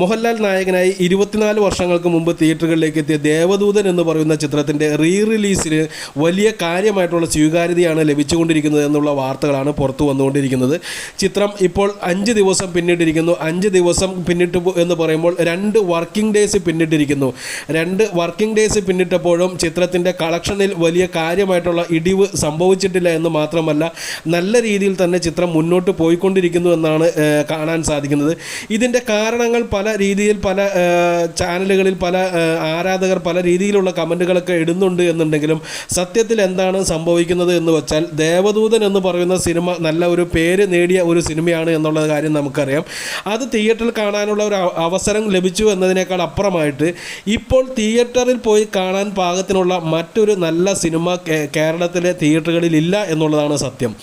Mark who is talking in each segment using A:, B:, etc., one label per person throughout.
A: മോഹൻലാൽ നായകനായി ഇരുപത്തിനാല് വർഷങ്ങൾക്ക് മുമ്പ് തിയേറ്ററുകളിലേക്ക് എത്തിയ ദേവദൂതൻ എന്ന് പറയുന്ന ചിത്രത്തിന്റെ റീ റിലീസിന് വലിയ കാര്യമായിട്ടുള്ള സ്വീകാര്യതയാണ് ലഭിച്ചുകൊണ്ടിരിക്കുന്നത് എന്നുള്ള വാർത്തകളാണ് പുറത്തു വന്നുകൊണ്ടിരിക്കുന്നത്. ചിത്രം ഇപ്പോൾ അഞ്ച് ദിവസം പിന്നിട്ടിരിക്കുന്നു. അഞ്ച് ദിവസം പിന്നിട്ട് എന്ന് പറയുമ്പോൾ രണ്ട് വർക്കിംഗ് ഡേയ്സ് പിന്നിട്ടിരിക്കുന്നു. രണ്ട് വർക്കിംഗ് ഡേയ്സ് പിന്നിട്ടപ്പോഴും ചിത്രത്തിന്റെ കളക്ഷനിൽ വലിയ കാര്യമായിട്ടുള്ള ഇടിവ് സംഭവിച്ചിട്ടില്ല എന്ന് മാത്രമല്ല നല്ല രീതിയിൽ തന്നെ ചിത്രം മുന്നോട്ട് പോയിക്കൊണ്ടിരിക്കുന്നു എന്നാണ് കാണാൻ സാധിക്കുന്നത്. ഇതിന്റെ കാരണങ്ങൾ പല രീതിയിൽ പല ചാനലുകളിൽ പല ആരാധകർ പല രീതിയിലുള്ള കമന്റുകളൊക്കെ ഇടുന്നുണ്ട് എന്നുണ്ടെങ്കിലും സത്യത്തിൽ എന്താണ് സംഭവിക്കുന്നത് എന്ന് വെച്ചാൽ ദേവദൂതൻ എന്ന് പറയുന്ന സിനിമ നല്ല ഒരു പേര് നേടിയ ഒരു സിനിമയാണ് എന്നുള്ള കാര്യം നമുക്കറിയാം. അത് തിയേറ്ററിൽ കാണാനുള്ള ഒരു അവസരം ലഭിച്ചു എന്നതിനേക്കാൾ അപ്പുറമായിട്ട് ഇപ്പോൾ തിയേറ്ററിൽ പോയി കാണാൻ പാകത്തിനുള്ള മറ്റൊരു നല്ല സിനിമ കേരളത്തിലെ തിയേറ്ററുകളിൽ ഇല്ല എന്നുള്ളതാണ് സത്യം.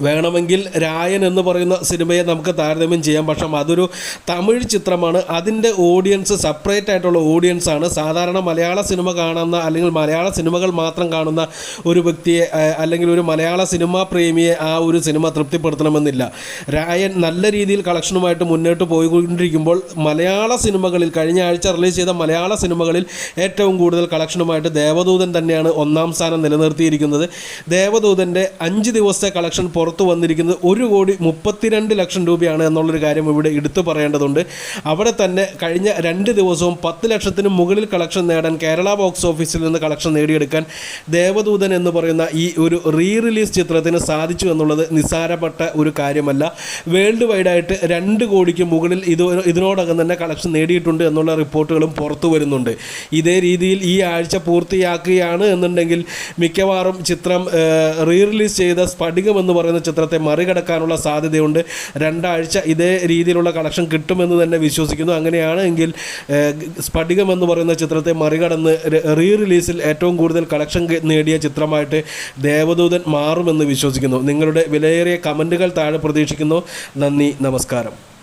A: വേണമെങ്കിൽ രായൻ എന്ന് പറയുന്ന സിനിമയെ നമുക്ക് താരതമ്യം ചെയ്യാം. പക്ഷേ അതൊരു തമിഴ് ചിത്രമാണ്. അതിന്റെ ഓഡിയൻസ് സെപ്പറേറ്റ് ആയിട്ടുള്ള ഓഡിയൻസ് ആണ്. സാധാരണ മലയാള സിനിമ കാണുന്ന അല്ലെങ്കിൽ മലയാള സിനിമകൾ മാത്രം കാണുന്ന ഒരു വ്യക്തിയെ അല്ലെങ്കിൽ ഒരു മലയാള സിനിമാ പ്രേമിയെ ആ ഒരു സിനിമ തൃപ്തിപ്പെടുത്തണമെന്നില്ല. രായൻ നല്ല രീതിയിൽ കളക്ഷനുമായിട്ട് മുന്നോട്ട് പോയിക്കൊണ്ടിരിക്കുമ്പോൾ മലയാള സിനിമകളിൽ കഴിഞ്ഞ ആഴ്ച റിലീസ് ചെയ്ത മലയാള സിനിമകളിൽ ഏറ്റവും കൂടുതൽ കളക്ഷനുമായിട്ട് ദേവദൂതൻ തന്നെയാണ് ഒന്നാം സ്ഥാനം നിലനിർത്തിയിരിക്കുന്നത്. ദേവദൂതന്റെ അഞ്ച് ദിവസത്തെ കളക്ഷൻ പുറത്തു വന്നിരിക്കുന്നത് ഒരു കോടി മുപ്പത്തിരണ്ട് ലക്ഷം രൂപയാണ് എന്നുള്ളൊരു കാര്യം ഇവിടെ എടുത്തു പറയേണ്ടതുണ്ട്. അവിടെ തന്നെ കഴിഞ്ഞ രണ്ട് ദിവസവും പത്ത് ലക്ഷത്തിന് മുകളിൽ കളക്ഷൻ നേടാൻ കേരള ബോക്സ് ഓഫീസിൽ നിന്ന് കളക്ഷൻ നേടിയെടുക്കാൻ ദേവദൂതൻ എന്ന് പറയുന്ന ഈ ഒരു റീ റിലീസ് ചിത്രത്തിന് സാധിച്ചു എന്നുള്ളത് നിസ്സാരപ്പെട്ട ഒരു കാര്യമല്ല. വേൾഡ് വൈഡായിട്ട് രണ്ട് കോടിക്ക് മുകളിൽ ഇത് ഇതിനോടകം തന്നെ കളക്ഷൻ നേടിയിട്ടുണ്ട് എന്നുള്ള റിപ്പോർട്ടുകളും പുറത്തു വരുന്നുണ്ട്. ഇതേ രീതിയിൽ ഈ ആഴ്ച പൂർത്തിയാക്കുകയാണ് എന്നുണ്ടെങ്കിൽ മിക്കവാറും ചിത്രം റീ റിലീസ് ചെയ്ത സ്ഫടികം എന്ന് പറയുന്ന ചിത്രത്തെ മറികടക്കാനുള്ള സാധ്യതയുണ്ട്. രണ്ടാഴ്ച ഇതേ രീതിയിലുള്ള കളക്ഷൻ കിട്ടുമെന്ന് തന്നെ വിശ്വസിക്കുന്നു. അങ്ങനെയാണ് എങ്കിൽ സ്ഫടികം എന്ന് പറയുന്ന ചിത്രത്തെ മറികടന്ന് റീ റിലീസിൽ ഏറ്റവും കൂടുതൽ കളക്ഷൻ നേടിയ ചിത്രമായിട്ട് ദേവദൂതൻ മാറുമെന്ന് വിശ്വസിക്കുന്നു. നിങ്ങളുടെ വിലയേറിയ കമന്റുകൾ താഴെ പ്രതീക്ഷിക്കുന്നു. നന്ദി നമസ്കാരം.